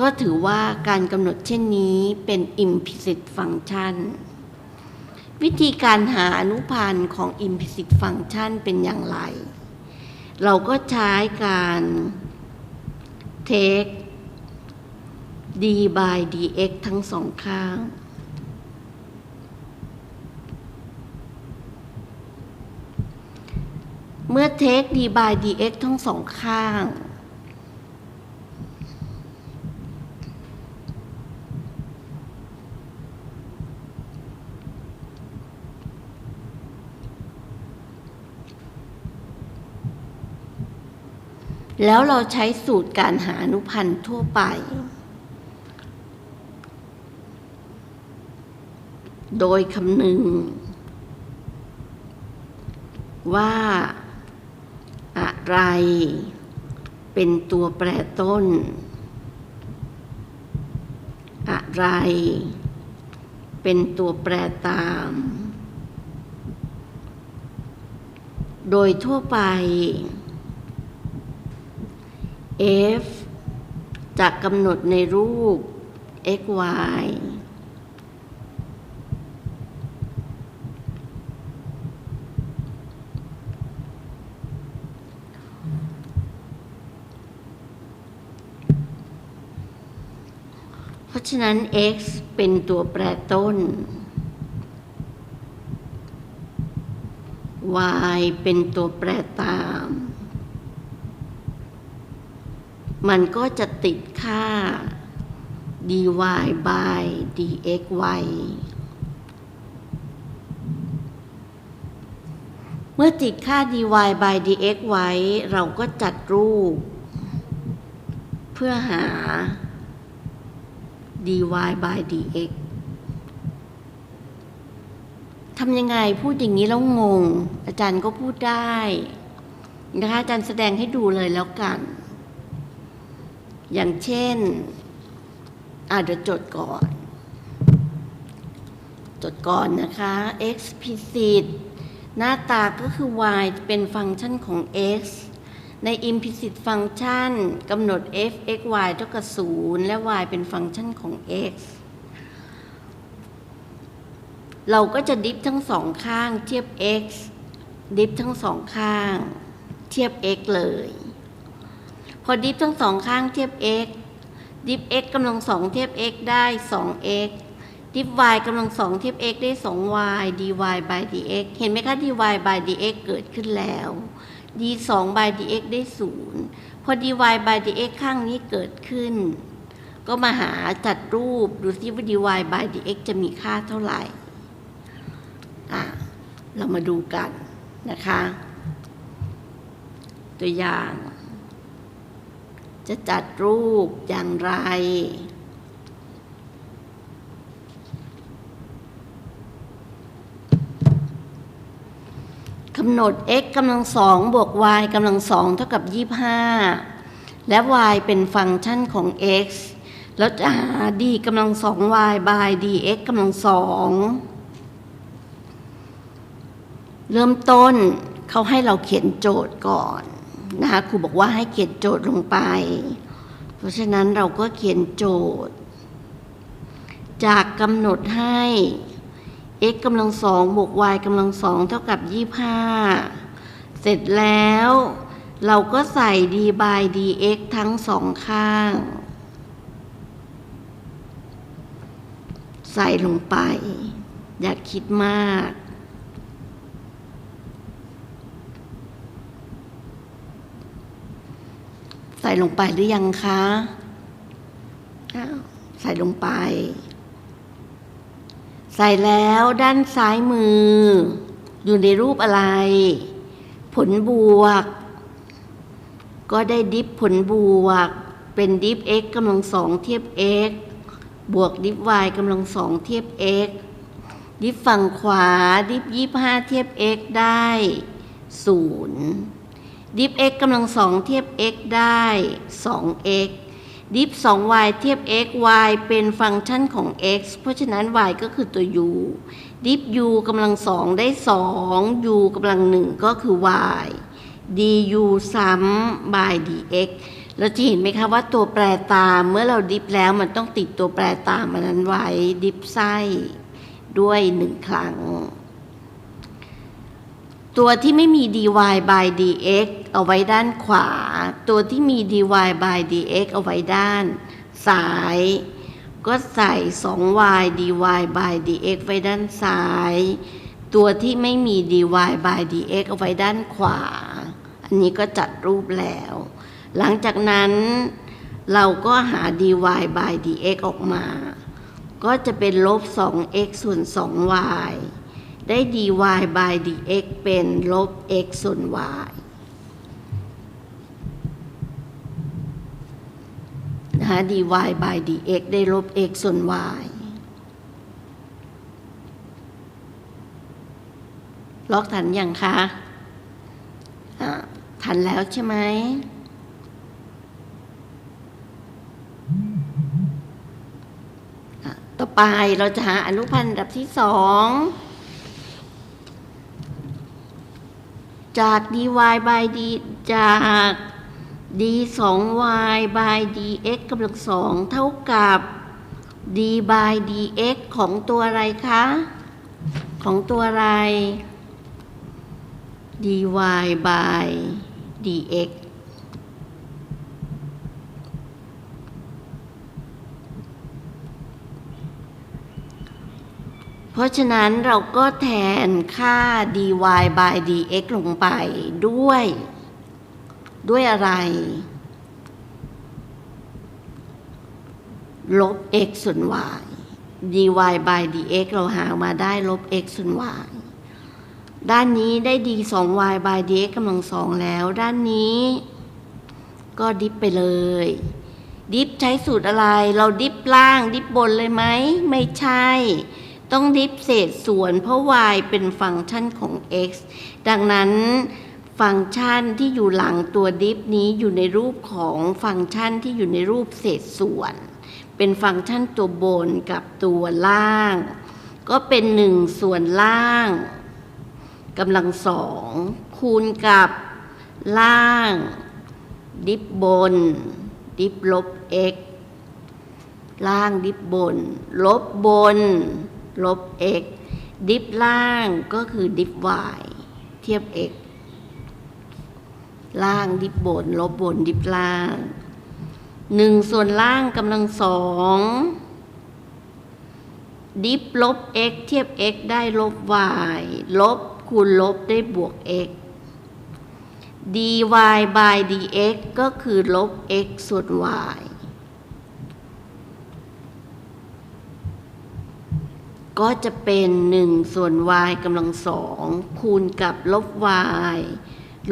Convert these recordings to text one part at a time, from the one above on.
ก็ถือว่าการกำหนดเช่นนี้เป็น implicit function วิธีการหาอนุพันธ์ของ implicit function เป็นอย่างไร เราก็ใช้การ take d by dx ทั้งสองข้าง เมื่อ take d by dx ทั้งสองข้าง แล้วเราใช้สูตรการหาอนุพันธ์ทั่วไป โดยคำนึง ว่าอะไร เป็นตัวแปรต้น อะไร เป็นตัวแปรตาม โดยทั่วไป f จะกำหนดในรูป x y เพราะฉะนั้น x เป็นตัวแปรต้น y เป็นตัวแปรตาม มันก็จะติดค่า dy by dxy เมื่อติดค่า dy by dx ไว้ เราก็จัดรูป เพื่อหา dy by dx ทำยังไงพูดอย่างนี้แล้วงง อาจารย์ก็พูดได้นะคะอาจารย์แสดงให้ดูเลยแล้วกัน อย่างเช่น อาเดี๋ยวจดก่อน จดก่อนนะคะ explicit หน้าตาก็คือ y เป็นฟังก์ชันของ x ใน implicit function กำหนด f x y เท่ากับ 0 และ y เป็นฟังก์ชันของ x เราก็จะดิฟทั้งสองข้างเทียบ x ดิฟทั้งสองข้าง เทียบ x เลย อดิฟทั้งสองข้างเทียบ x ดิฟ x กำลังสองเทียบ x ได้ 2x ดิฟ y กำลังสองเทียบ x ได้ 2y dy by dx เห็นไหมคะ dy by dx เกิดขึ้นแล้ว d 2 by dx ได้ 0 พอ dy by dx ข้างนี้เกิดขึ้น ก็มาหาจัดรูปดูซิว่า dy by dx จะมีค่าเท่าไหร่อะเรามาดูกันนะคะ ตัวอย่าง จะจัดรูปอย่างไร กำหนด x กำลังสองบวก y กำลังสองเท่ากับ 25 และ y เป็นฟังก์ชันของ x แล้วจะหา d กำลังสอง y by dx กำลังสองเริ่มต้นเขาให้เราเขียนโจทย์ก่อน นะคะครูบอกว่าให้เขียนโจทย์ลงไป เพราะฉะนั้นเราก็เขียนโจทย์ จากกำหนดให้ x กำลังสองบวก y กำลังสองเท่ากับ25 เสร็จแล้ว เราก็ใส่ d by dx ทั้งสองข้าง ใส่ลงไป อย่าคิดมาก ส่ลงไปหรือยังคะอ้าวใส่ลงไป ใส่แล้วด้านซ้ายมือ อยู่ในรูปอะไร ผลบวก ก็ได้ดิฟผลบวก เป็นดิฟ x กำลังสองเทียบ x บวกดิฟ y กำลังสองเทียบ x ดิฟฝั่งขวาดิฟยี่ห้าเทียบ x ได้ศูนย์ ดิฟ x กำลังสองเทียบ x ได้สอง x ดิฟ 2y เทียบ x y เป็นฟังก์ชันของ x เพราะฉะนั้น y ก็คือตัว u ดิฟ u กำลังสองได้ 2 u กำลังหนึ่งก็คือ y du ซ้ำ by dx เราจะเห็นไหมคะว่าตัวแปรตามเมื่อเราดิฟแล้วมันต้องติดตัวแปรตามมันนั้นไว้ดิฟไส้ด้วยหนึ่งครั้ง ตัวที่ไม่มี dy by dx เอาไว้ด้านขวา ตัวที่มี dy by dx เอาไว้ด้านซ้าย ก็ใส่ 2y dy by dx ไว้ด้านซ้าย ตัวที่ไม่มี dy by dx เอาไว้ด้านขวา อันนี้ก็จัดรูปแล้ว หลังจากนั้นเราก็หา dy by dx ออกมา ก็จะเป็นลบ 2x ส่วน 2y ได้ dy by dx เป็นลบ x ส่วน y นะคะ dy by dx ได้ลบ x ส่วน y ล็อกทันยังคะะทันแล้วใช่ไหมต่อไปเราจะหาอนุพันธ์ดับที่สอง จาก dy by d จาก d 2 y by dx กำลังสองเท่ากับ d by dx ของตัวอะไรคะ ของตัวอะไร dy by dx เพราะฉะนั้นเราก็แทนค่า dy by dx ลงไปด้วย ด้วยอะไร ลบ x ส่วน y dy by dx เราหามาได้ลบ x ส่วน y ด้านนี้ได้ d 2 y by dx กำลังสองแล้ว ด้านนี้ ก็ดิฟไปเลย ดิฟใช้สูตรอะไร เราดิฟล่าง ดิฟบนเลยไหม ไม่ใช่ ต้องดิฟเศษส่วนเพราะ y เป็นฟังก์ชันของ x ดังนั้นฟังก์ชันที่อยู่หลังตัวดิฟนี้อยู่ในรูปของฟังก์ชันที่อยู่ในรูปเศษส่วน เป็นฟังก์ชันตัวบนกับตัวล่าง ก็เป็นหนึ่งส่วนล่างกำลังสองคูณกับล่าง ดิฟบน ดิฟลบ x ล่างดิฟบน ลบบน ลบ x ดิฟล่างก็คือดิฟ y เทียบ x ล่างดิฟบน ลบบนดิฟล่างหนึ่งส่วนล่างกำลังสองดิฟลบ x เทียบ x ได้ลบ y ลบคูณลบได้บวก x dy by dx ก็คือลบ x ส่วน y ก็จะเป็น 1 ส่วน y กำลังสองคูณกับลบ y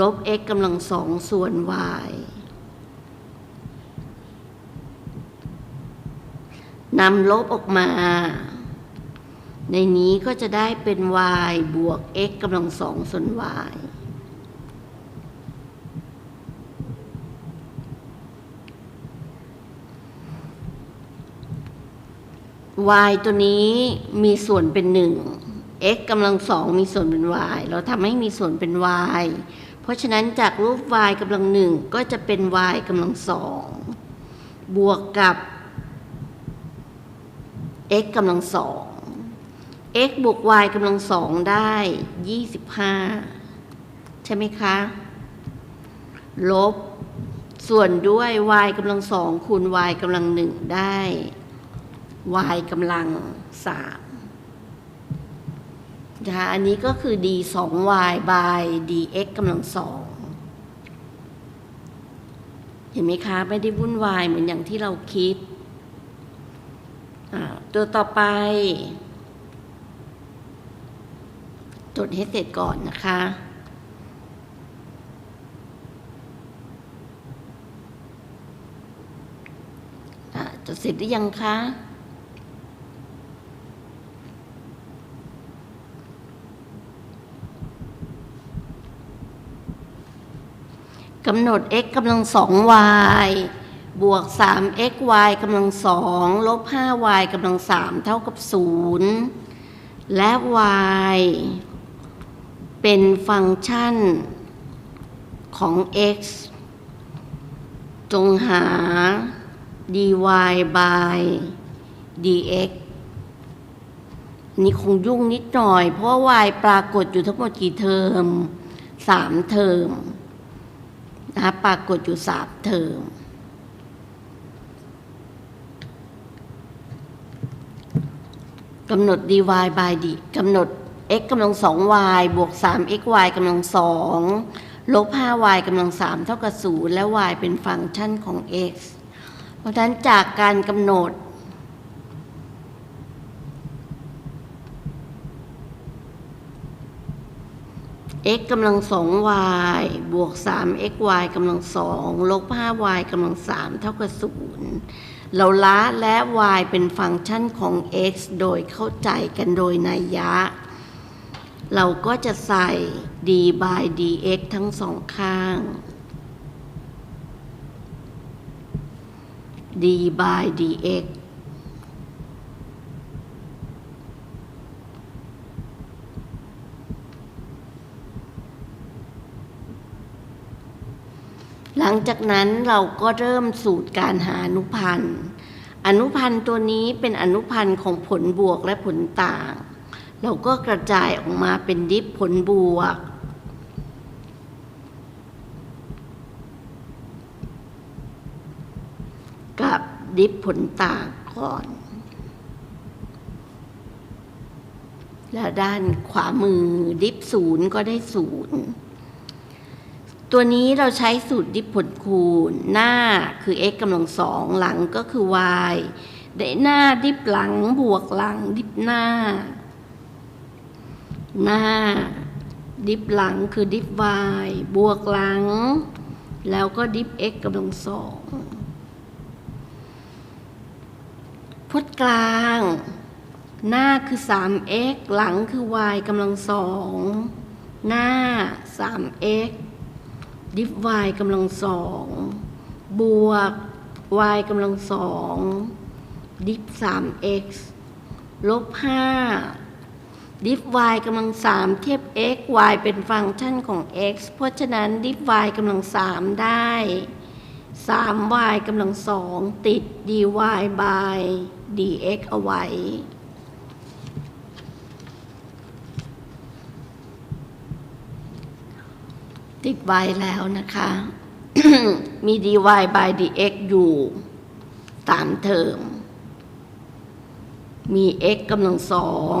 ลบ x กำลังสองส่วน y นำลบออกมา ในนี้ก็จะได้เป็น y บวก x กำลังสองส่วน y y ตัวนี้มีส่วนเป็นหนึ่ง x กำลังสองมีส่วนเป็น y เราทำให้มีส่วนเป็น y เพราะฉะนั้นจากรูป y กำลังหนึ่งก็จะเป็น y กำลังสองบวกกับ x กำลังสอง x บวก y กำลังสองได้ 25 ใช่ไหมคะ ลบ ส่วนด้วย y กำลังสองคูณ y กำลังหนึ่งได้ y กำลังสามนะคะอันนี้ก็คือ d 2 y by dx กำลังสองเห็นไหมคะ ไม่ได้วุ่นวายเหมือนอย่างที่เราคิด ตัวต่อไปจดให้เสร็จก่อนนะคะจดเสร็จหรือยังคะ กำหนด x กำลังสอง y บวก3 x y กำลังสองลบ5 y กำลังสามเท่ากับ 0 และ y เป็นฟังก์ชันของ x จงหา dy by dx นี่คงยุ่งนิดหน่อย เพราะว่า y ปรากฏอยู่ทั้งหมดกี่เทอมสามเทอม นะคะปรากฏอยู่สามเทอมกำหนด dy by d กำหนด x กำลังสอง y บวกสาม x y กำลังสองลบห้า y กำลังสามเท่ากับศูนย์และ y เป็นฟังก์ชันของ x เพราะฉะนั้นจากการกำหนด x กำลังสอง y บวกสาม x y กำลังสองลบห้า y กำลังสามเท่ากับศูนย์เราละและ y เป็นฟังก์ชันของ x โดยเข้าใจกันโดยนัยยะ เราก็จะใส่ d by dx ทั้งสองข้าง d by dx หลังจากนั้นเราก็เริ่มสูตรการหาอนุพันธ์ อนุพันธ์ตัวนี้เป็นอนุพันธ์ของผลบวกและผลต่าง เราก็กระจายออกมาเป็นดิฟผลบวก กับดิฟผลต่างก่อน และด้านขวามือดิฟศูนย์ก็ได้ศูนย์ ตัวนี้เราใช้สูตรดิฟผลคูณ หน้าคือ x กำลังสองหลังก็คือ y ได้หน้าดิฟหลังบวกหลังดิฟหน้า หน้า ดิฟหลังคือดิฟ y บวกหลัง แล้วก็ดิฟ x กำลังสองพจน์กลาง หน้าคือ 3x หลังคือ y กำลังสองหน้า 3x ดิฟ y กำลังสองบวก y กำลังสองดิฟ 3x ลบ5ดิฟ y กำลังสามเทียบ x y เป็นฟังก์ชันของ x เพราะฉะนั้นดิฟ y กำลังสามได้ 3y กำลังสองติด dy by dx เอาไว้ ติดไว้แล้วนะคะ มี dy by dx อยู่สามเทอม มี x กำลังสอง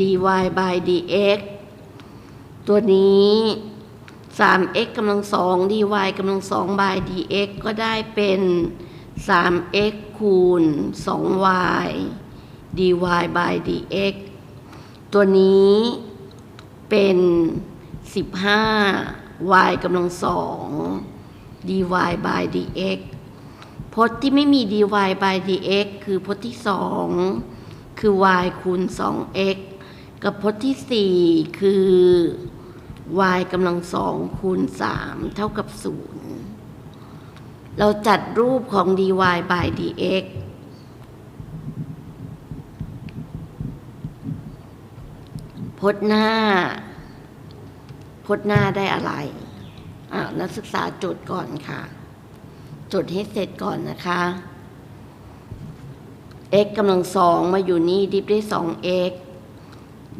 dy by dx ตัวนี้ 3x กำลังสอง dy กำลังสอง by dx ก็ได้เป็น 3x คูณ 2y dy by dx ตัวนี้เป็น 15 y กำลังสอง dy by dx พจน์ที่ไม่มี dy by dx คือพจน์ที่สองคือ y คูณ 2x กับพจน์ที่สี่คือ y กำลังสองคูณ 3 เท่ากับ 0 เราจัดรูปของ dy by dx พจน์หน้า พจน์หน้าได้อะไรอ่านักศึกษาจดก่อนค่ะ จดให้เสร็จก่อนนะคะ x กำลังสองมาอยู่นี่ดิฟได้สอง x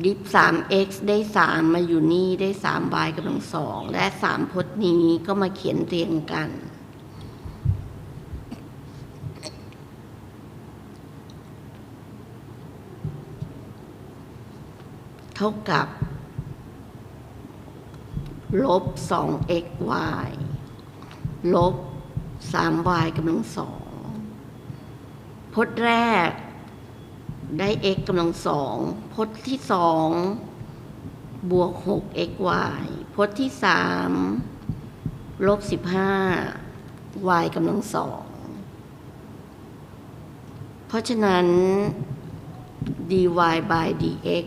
ดิฟสาม x ได้สามมาอยู่นี่ได้สาม y กำลังสองและสามพจน์นี้ก็มาเขียนเรียงกันเท่ากับ ลบ 2xy ลบ 3y กำลังสองพจน์แรกได้ x กำลังสองพจน์ที่สองบวก 6xy พจน์ที่สามลบ 15y กำลังสองเพราะฉะนั้น dy by dx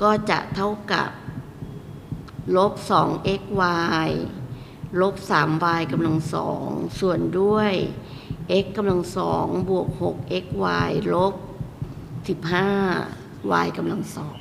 ก็จะเท่ากับ ลบ 2xy ลบ 3y กำลังสองส่วนด้วย x กำลังสองบวก 6xy ลบ 15y กำลังสอง